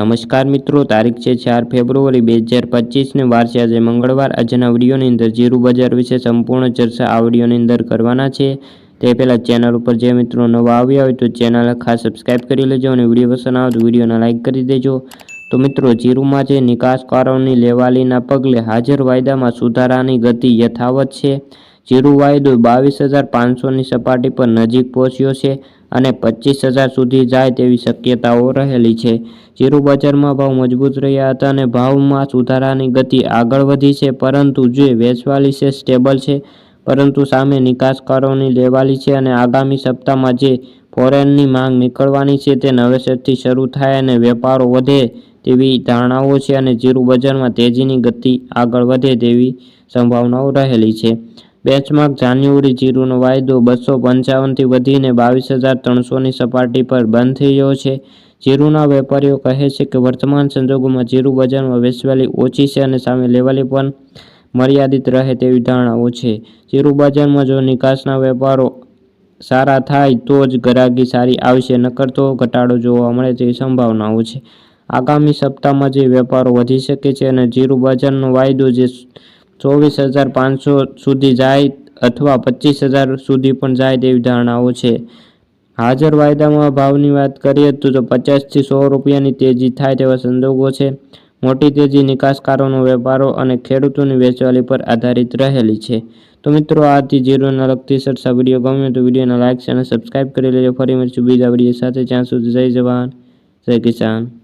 નમસ્કાર મિત્રો, તારીખ છે ચાર ફેબ્રુઆરી બે હજાર પચીસને વાર છે. આજે મંગળવાર આજના વિડીયોની અંદર જીરું બજાર વિશે સંપૂર્ણ ચર્ચા આ વિડીયોની અંદર કરવાના છે. તે પહેલાં ચેનલ ઉપર જે મિત્રો નવા આવ્યા હોય તો ચેનલ ખાસ સબસ્ક્રાઈબ કરી લેજો અને વીડિયો પસંદ આવે તો વિડીયોને લાઇક કરી દેજો. તો મિત્રો, જીરુમાં જે નિકાસકારોની લેવાલીના પગલે હાજર વાયદામાં સુધારાની ગતિ યથાવત છે. જીરું વાયદો બાવીસ હજાર પાંચસોની સપાટી પર નજીક પહોંચ્યો છે અને પચીસ હજાર સુધી જાય તેવી શક્યતાઓ રહેલી છે. જીરુ બજારમાં ભાવ મજબૂત રહ્યા હતા અને ભાવમાં સુધારાની ગતિ આગળ વધી છે, પરંતુ જે વેચવાલી છે, સ્ટેબલ છે, પરંતુ સામે નિકાસકારોની લેવાલી છે અને આગામી સપ્તાહમાં જે ફોરેનની માંગ નીકળવાની છે તે નવેસરથી શરૂ થાય અને વેપારો વધે તેવી ધારણાઓ છે અને જીરું બજારમાં તેજીની ગતિ આગળ વધે તેવી સંભાવનાઓ રહેલી છે. બેચમાર્ક જાન્યુઆરી જીરુનો વાયદો બસો પંચાવનથી વધીને બાવીસ હજાર ત્રણસોની સપાટી પર બંધ થઈ ગયો છે. જીરુના વેપારીઓ કહે છે કે વર્તમાન સંજોગોમાં જીરું બજારમાં વેચવાલી ઓછી છે અને સામે લેવાલી પણ મર્યાદિત રહે તેવી ધારણાઓ છે. જીરું બજારમાં જો નિકાસના વેપારો સારા થાય તો જ ગરાગી સારી આવશે, નકર તો ઘટાડો જોવા મળે તેવી સંભાવનાઓ છે. આગામી સપ્તાહમાં જે વેપારો વધી શકે છે અને જીરું બજારનો વાયદો જે ચોવીસ હજાર પાંચસો સુધી જાય અથવા પચીસ હજાર સુધી પણ જાય તેવી ધારણાઓ છે. હાજર વાયદામાં ભાવની વાત કરીએ તો પચાસથી સો રૂપિયાની તેજી થાય તેવા સંજોગો છે. મોટી તેજી નિકાસકારોનો વેપારો અને ખેડૂતોની વેચવાલી પર આધારિત રહેલી છે. તો મિત્રો આથી જીરોના લગતી સરસા વીડિયો. ગમ્યો તો વિડીયોને લાઇક અને સબસ્ક્રાઈબ કરી લેજો. ફરી મળશું બીજા વીડિયો સાથે. જ્યાં સુધી જય જવાન, જય કિસાન.